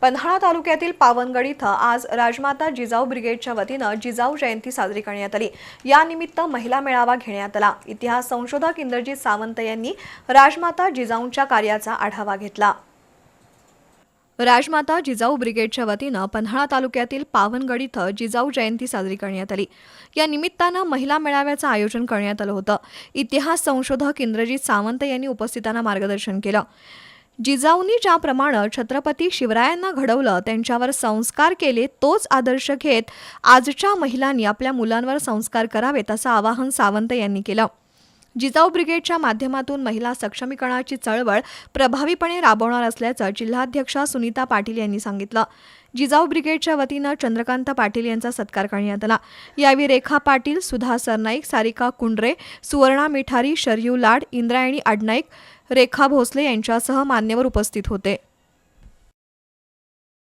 पन्हाळा तालुक्यातील पावनगड इथं आज राजमाता जिजाऊ ब्रिगेडच्या वतीनं जिजाऊ जयंती साजरी करण्यात आली. यानिमित्त महिला मेळावा घेण्यात आला. इतिहास संशोधक इंद्रजित सावंत यांनी राजमाता जिजाऊंच्या कार्याचा आढावा घेतला. राजमाता जिजाऊ ब्रिगेडच्या वतीनं पन्हाळा तालुक्यातील पावनगड इथं जिजाऊ जयंती साजरी करण्यात आली. या निमित्तानं महिला मेळाव्याचं आयोजन करण्यात आलं होतं. इतिहास संशोधक इंद्रजित सावंत यांनी उपस्थितांना मार्गदर्शन केलं. जिजाऊंनी ज्याप्रमाणे छत्रपती शिवरायांना घडवलं त्यांच्यावर संस्कार केले तोच आदर्श घेत आजच्या महिलांनी आपल्या मुलांवर संस्कार करावेत असं आवाहन सावंत यांनी केलं. जिजाऊ ब्रिगेडच्या माध्यमातून महिला सक्षमीकरणाची चळवळ प्रभावीपणे राबवणार असल्याचं जिल्हाध्यक्षा सुनीता पाटील यांनी सांगितलं. जिजाऊ ब्रिगेडच्या वतीनं चंद्रकांत पाटील यांचा सत्कार करण्यात आला. यावेळी रेखा पाटील सुधा सरनाईक सारिका कुंडरे सुवर्णा मिठारी शरयू लाड इंद्रायणी आडनाईक रेखा भोसले यांच्यासह मान्यवर उपस्थित होते.